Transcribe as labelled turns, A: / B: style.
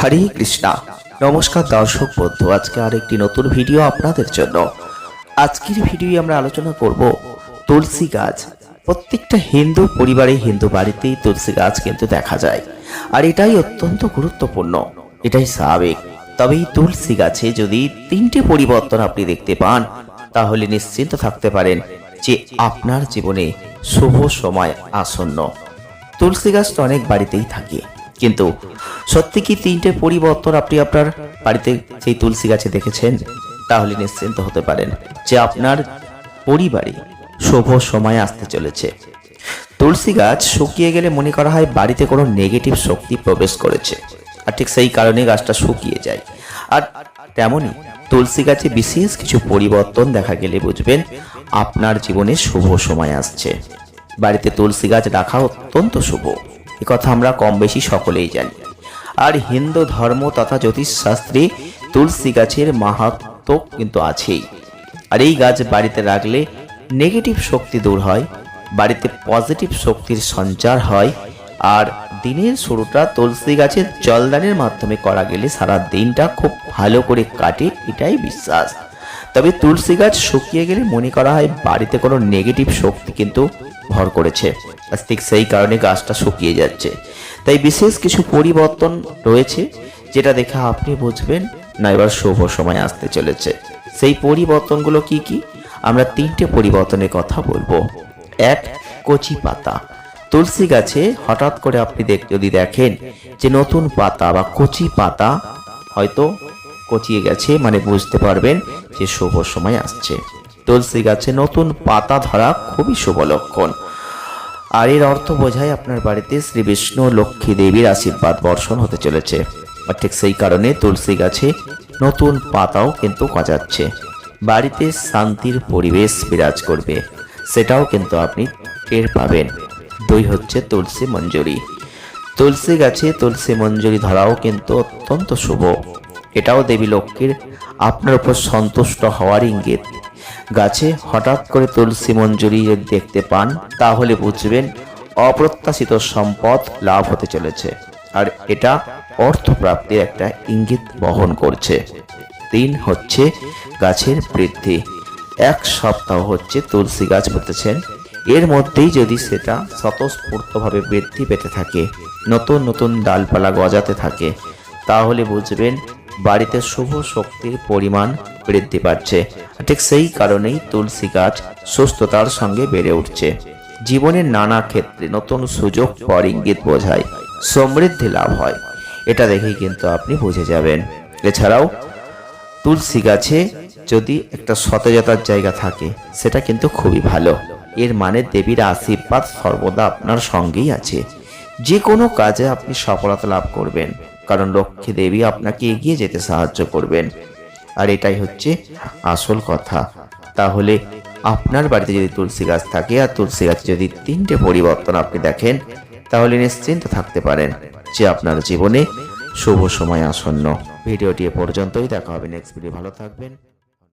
A: হরে কৃষ্ণা। নমস্কার দর্শক বন্ধু, আজকে আরেকটি নতুন ভিডিও আপনাদের জন্য। আজকের ভিডিও আমরা আলোচনা করব তুলসী গাছ। প্রত্যেকটা হিন্দু পরিবারে হিন্দু বাড়িতেই তুলসী গাছ কিন্তু দেখা যায়। আর এটাই অত্যন্ত গুরুত্বপূর্ণ, এটাই স্বাভাবিক। তবে এই তুলসী গাছে যদি তিনটে পরিবর্তন আপনি দেখতে পান, তাহলে নিশ্চিন্ত থাকতে পারেন যে আপনার জীবনে শুভ সময় আসন্ন। তুলসী গাছ তো অনেক বাড়িতেই থাকে, কিন্তু সত্যি কি তিনটে পরিবর্তন আপনি আপনার বাড়িতে সেই তুলসী গাছে দেখেছেন? তাহলে নিশ্চিন্ত হতে পারেন যে আপনার পরিবারে শুভ সময় আসতে চলেছে। তুলসী গাছ শুকিয়ে গেলে মনে করা হয় বাড়িতে কোনো নেগেটিভ শক্তি প্রবেশ করেছে। আর ঠিক সেই কারণে গাছটা শুকিয়ে যায়। আর তেমনই তুলসী গাছে বিশেষ কিছু পরিবর্তন দেখা গেলে বুঝবেন আপনার জীবনে শুভ সময় আসছে। বাড়িতে তুলসী গাছ রাখা অত্যন্ত শুভ। কথা আমরা কম বেশি সকলেই জানি। আর হিন্দু ধর্ম তথা জ্যোতিষশাস্ত্রে তুলসী গাছের মাহাত্ম কিন্তু আছেই। আর এই গাছ বাড়িতে রাখলে নেগেটিভ শক্তি দূর হয়, বাড়িতে পজিটিভ শক্তির সঞ্চার হয়, আর দিনের শুরুটা তুলসী গাছের জলদানের মাধ্যমে করা গেলে সারা দিনটা খুব ভালো করে কাটে, এটাই বিশ্বাস। তবে তুলসী গাছ শুকিয়ে গেলে মনে করা হয় বাড়িতে কোনো নেগেটিভ শক্তি কিন্তু ভর করেছে। ঠিক সেই কারণে গাছটা শুকিয়ে যাচ্ছে। তাই বিশেষ কিছু পরিবর্তন রয়েছে, যেটা দেখে আপনি বুঝবেন না, এবার শুভ সময় আসতে চলেছে। সেই পরিবর্তনগুলো কি কি? আমরা তিনটে পরিবর্তনের কথা বলব। এক, কচি পাতা। তুলসী গাছে হঠাৎ করে আপনি দেখ, যদি দেখেন যে নতুন পাতা বা কচি পাতা হয়তো কচিয়ে গেছে মানে বুঝতে পারবেন যে শুভ সময় আসছে। তুলসী গাছে নতুন পাতা ধরা খুবই শুভ লক্ষণ। আর এর অর্থ বোঝায় আপনার বাড়িতে শ্রী বিষ্ণু লক্ষ্মী দেবীর আশীর্বাদ বর্ষণ হতে চলেছে। আর ঠিক সেই কারণে তুলসী গাছে নতুন পাতাও কিন্তু গজাচ্ছে। বাড়িতে শান্তির পরিবেশ বিরাজ করবে। সেটাও কিন্তু আপনি টের পাবেন। দুই হচ্ছে তুলসী মঞ্জুরি। তুলসী গাছে তুলসী মঞ্জুরি ধরাও কিন্তু অত্যন্ত শুভ। এটাও দেবী লক্ষ্মীর আপনার উপর সন্তুষ্ট হওয়ার ইঙ্গিত। গাছে হঠাৎ করে তুলসী মঞ্জুরি যদি দেখতে পান, তাহলে বুঝবেন অপ্রত্যাশিত সম্পদ লাভ হতে চলেছে। আর এটা অর্থপ্রাপ্তির একটা ইঙ্গিত বহন করছে। তিন হচ্ছে গাছের বৃদ্ধি। এক সপ্তাহ হচ্ছে তুলসী গাছ পেতেছেন। এর মধ্যেই যদি সেটা স্বতঃস্ফূর্তভাবে বৃদ্ধি পেতে থাকে, নতুন নতুন ডালপালা গজাতে থাকে, তাহলে বুঝবেন বাড়িতে শুভ শক্তির পরিমাণ বৃদ্ধি পাচ্ছে। ঠিক সেই কারণেই তুলসী গাছ সুস্থতার সঙ্গে বেড়ে উঠছে। জীবনের নানা ক্ষেত্রে নতুন সুযোগ পর ইঙ্গিত বোঝায়, সমৃদ্ধি লাভ হয়। এটা দেখেই কিন্তু আপনি বুঝে যাবেন। এছাড়াও, তুলসী গাছে যদি একটা সতেজতার জায়গা থাকে, সেটা কিন্তু খুবই ভালো। এর মানে দেবীর আশীর্বাদ সর্বদা আপনার সঙ্গেই আছে। যে কোনো কাজে আপনি সফলতা লাভ করবেন, কারণ লক্ষ্মী দেবী আপনাকে এগিয়ে যেতে সাহায্য করবেন। আর এটাই হচ্ছে আসল কথা। তাহলে আপনার বাড়িতে যদি তুলসী গাছ থাকে আর তুলসী গাছে যদি তিনটে পরিবর্তন আপনি দেখেন, তাহলে নিশ্চিন্ত থাকতে পারেন যে আপনার জীবনে শুভ সময় আসন্ন। ভিডিওটি এ পর্যন্তই। দেখা হবে নেক্সট ভিডিও ভালো থাকবেন।